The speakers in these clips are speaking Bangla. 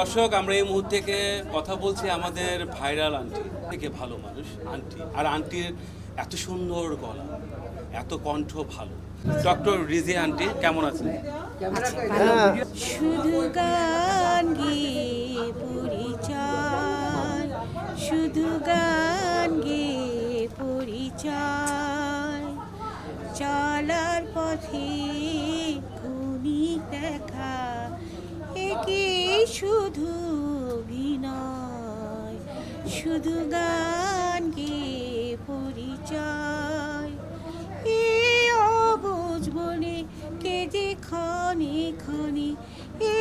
দর্শক, আমরা এই মুহূর্তে থেকে কথা বলছি আমাদের ভাইরাল আন্টি। থেকে ভালো মানুষ, আন্টি। আর আন্টির এত সুন্দর গলা, এত কণ্ঠ ভালো। ডক্টর রিজি আন্টি, কেমন আছেন? শুধু গান গেয়ে পরিচয়। শুধু গান গেয়ে পরিচয়। চলার পথে খুনি দেখা একে শুধু অভিনয়, শুধু গান গেয়ে পরিচয়। এ অবুঝ বনে কে যে ক্ষণে ক্ষণে, এ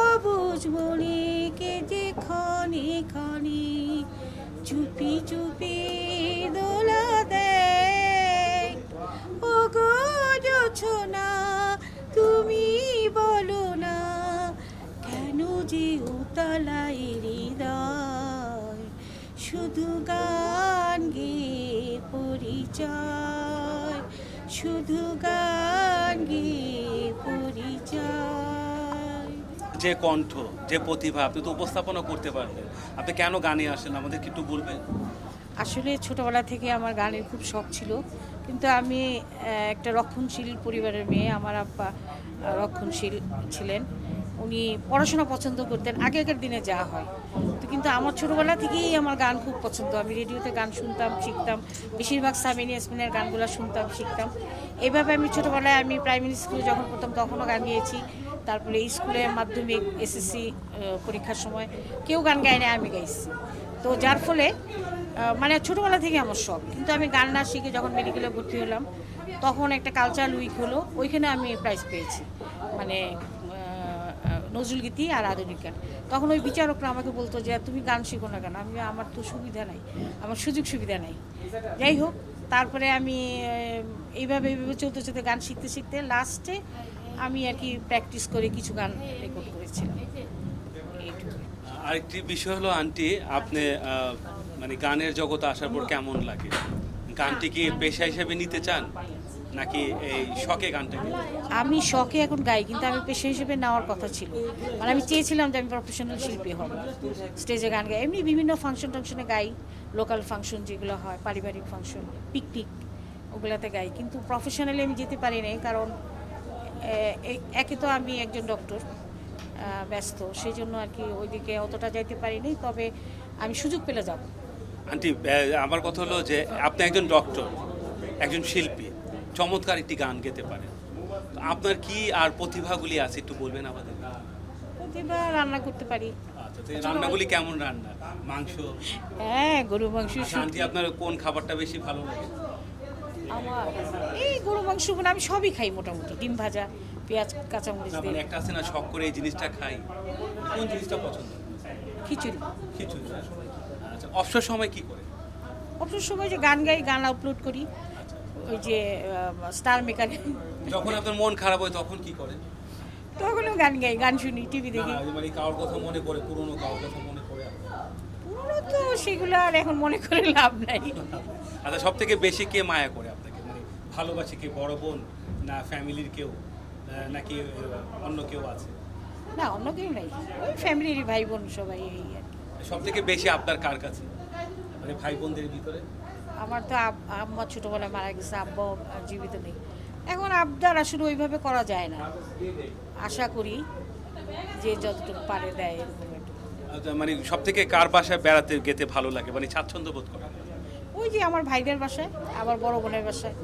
অবুঝ বনে কে যে ক্ষণে ক্ষণে, চুপি চুপি দোলা দেয় গান গেয়ে পরিচয় শুধু গান গেয়ে পরিচয়। যে কণ্ঠ যে প্রতিভা আপনি তো উপস্থাপনা করতে পারবেন। আপনি কেন গানে আসেন? আমাদেরকে একটু বলবেন। আসলে ছোটবেলা থেকে আমার গানের খুব শখ ছিল। কিন্তু আমি একটা রক্ষণশীল পরিবারের মেয়ে আমার আব্বা রক্ষণশীল ছিলেন। উনি পড়াশোনা পছন্দ করতেন, আগেকার দিনে যা হয়। তো কিন্তু আমার ছোটোবেলা থেকেই আমার গান খুব পছন্দ। আমি রেডিওতে গান শুনতাম, শিখতাম। বেশিরভাগ সামিন ইয়াসমিনের গানগুলো শুনতাম, শিখতাম। এভাবে আমি ছোটোবেলায় আমি প্রাইমারি স্কুলে যখন পড়তাম তখনও গান গেয়েছি। তারপরে স্কুলে মাধ্যমিক এসএসসি পরীক্ষার সময় কেউ গান গায় না আমি গাইছি। তো যার ফলে মানে ছোটোবেলা থেকে আমার শখ। কিন্তু আমি গান না শিখে যখন মেডিকেলে ভর্তি হলাম, তখন একটা কালচারাল উইক হলো। ওইখানে আমি প্রাইজ পেয়েছি। মানে নজরুলগীতি আর আধুনিক গান তখন ওই বিচারকরা আমাকে বলতো যে, তুমি গান শিখো না কেন? আমি, আমার তো সুবিধা নাই। আমার সুযোগ সুবিধা নাই। যাই হোক, তারপরে আমি এইভাবে এইভাবে চলতে চলতে গান শিখতে শিখতে লাস্টে আমি আর কি প্র্যাকটিস করে কিছু গান রেকর্ড করেছিলাম। আরেকটি বিষয় হলো, আন্টি, আপনি মানে গানের জগতে আসার পর কেমন লাগে? গানটি কি পেশা হিসেবে নিতে চান? নাকি এই শখে গানটা আমি শখে এখন গাই কিন্তু আমি পেশা হিসেবে নেওয়ার কথা ছিল। মানে আমি চেয়েছিলাম যে আমি প্রফেশনাল শিল্পী হব। স্টেজে গান গাই। এমনি বিভিন্ন ফাংশন টাংশনে গাই লোকাল ফাংশন যেগুলো হয় পারিবারিক ফাংশন পিকনিক ওগুলাতে গাই। কিন্তু প্রফেশনালি আমি যেতে পারি নাই কারণ একে তো আমি একজন ডক্টর ব্যস্ত। সেই জন্য আর কি ওইদিকে অতটা যাইতে পারিনি তবে আমি সুযোগ পেলে যাব। আন্টি আমার কথা হলো যে আপনি একজন ডক্টর একজন শিল্পী। চমৎকার একটি গান গেতে পারেন। আপনার কি আর প্রতিভাগুলি আছে একটু বলবেন আমাদের? প্রতিভা রান্না করতে পারি। আচ্ছা রান্নাগুলি কেমন রান্না? মাংস? হ্যাঁ গরু মাংস আন্টি আপনার কোন খাবারটা বেশি ভালো লাগে? আমার এই গরু মাংস মানে আমি সবই খাই মোটামুটি ডিম ভাজা পেঁয়াজ কাঁচামরিচ মানে দিয়ে। একটা আছে না শখ করে এই জিনিসটা খাই। কোন জিনিসটা পছন্দ? খিচুড়ি। খিচুড়ি। আচ্ছা অবসর সময় কি করে? অবসর সময় যে গান গাই গান আপলোড করি। ওই যে স্টার মেকারে যখন আপনার মন খারাপ হয় তখন কি করেন? তখনও গান গাই গান শুনি টিভি দেখি। মানে কারোর কথা মনে পড়ে পুরনো কারোর কথা মনে পড়ে আপনার? পুরো তো সেগুলো আর এখন মনে করে লাভ নাই। আচ্ছা সব থেকে বেশি কে মায়া করে আপনাকে? মানে ভালোবাসে কে বড় বোন না ফ্যামিলির কেউ? নাকি অন্য কেউ আছে? না অন্য কেউ নাই। ওই ফ্যামিলির ভাই বোন সবাই এই আর সব থেকে বেশি আপনার কার কাছে? মানে ভাই বোনদের ভিতরে? আমার তো আম্মা ছোটোবেলায় মারা গেছে আব্বা আর জীবিত নেই। এখন আবদার আসলে ওইভাবে করা যায় না। আশা করি যে যতটুকু পারে দেয়। আচ্ছা, মানে সব থেকে কার বাসায় বেড়াতে গেতে ভালো লাগে? মানে স্বাচ্ছন্দ্য বোধ করেন ওই যে আমার ভাইদের বাসায় আবার বড় বোনের বাসায়।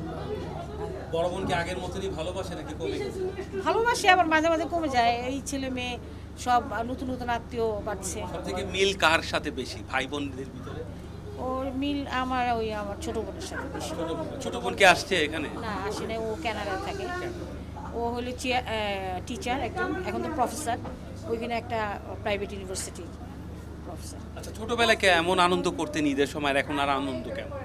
বড় বোনকে আগের মতনই ভালোবাসে নাকি কমে গেছে? ভালোবাসি আবার মাঝে মাঝে কমে যায়। এই ছেলে মেয়ে সব নতুন নতুন আত্মীয় বাড়ছে। সব থেকে মিল কার সাথে বেশি? ভাই বোনদের ভিতরে? ওর মিল আমার ওই আমার ছোট বোনের সাথে বেশি। ছোট বোন কি আসছে এখানে? না আসলে ও কানাডায় থাকে। ও হলো টিচার একজন এখন তো প্রফেসর ওইখানে একটা প্রাইভেট ইউনিভার্সিটি প্রফেসর আচ্ছা ছোটবেলায় কে এমন আনন্দ করতেন ঈদের সময়? এখন আর আনন্দ কেমন?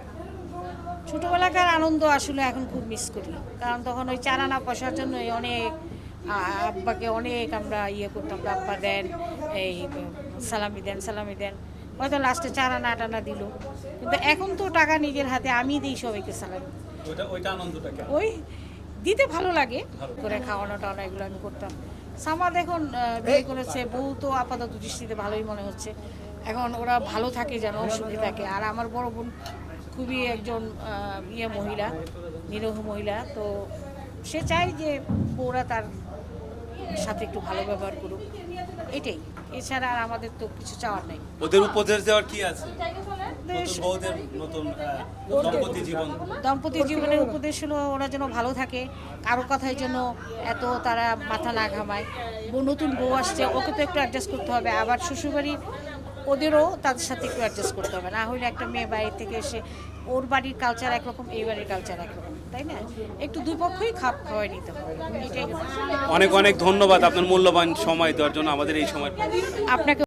ছোটোবেলাকার আনন্দ আসলে এখন খুব মিস করি। কারণ তখন ওই চার আনা পয়সার জন্য অনেক আব্বাকে অনেক আমরা ইয়ে করতাম আব্বা দেন এই সালামি দেন সালামি দেন। হয়তো লাস্টে চার আনা আট আনা দিল। কিন্তু এখন তো টাকা নিজের হাতে আমি দিই সবাইকে কেমন? ওই দিতে ভালো লাগে। করে খাওয়ানো টাওয়ানো এগুলো আমি করতাম। সামাদ এখন বিয়ে করেছে বউ তো আপাতত দৃষ্টিতে ভালোই মনে হচ্ছে। এখন ওরা ভালো থাকে যেন সুখী থাকে। আর আমার বড় বোন খুবই একজন ইয়ে মহিলা নিরহ মহিলা। তো সে চায় যে বউরা তার সাথে একটু ভালো ব্যবহার করুক। এটাই। এছাড়া আর আমাদের তো কিছু চাওয়ার নেই। ওদের উপদেশ দেওয়ার কি আছে? নতুন বউদের নতুন দম্পতি জীবন। জীবনের উপদেশ হলো ওরা যেন ভালো থাকে কারও কথায় যেন এত তারা মাথা না ঘামায়। বউ নতুন বউ আসছে ওকে তো একটু অ্যাডজাস্ট করতে হবে। আবার শ্বশুরবাড়ির ওদেরও তাদের সাথে একটু অ্যাডজাস্ট করতে হবে। না হলে একটা মেয়ে বাইরে থেকে এসে ওর বাড়ির কালচার একরকম এই বাড়ির কালচার একরকম। তাই না? একটু দুই পক্ষই খাপ খাওয়াই নিতে হবে। এটাই অনেক অনেক ধন্যবাদ আপনার মূল্যবান সময় দেওয়ার জন্য আমাদের এই সময়। আপনাকে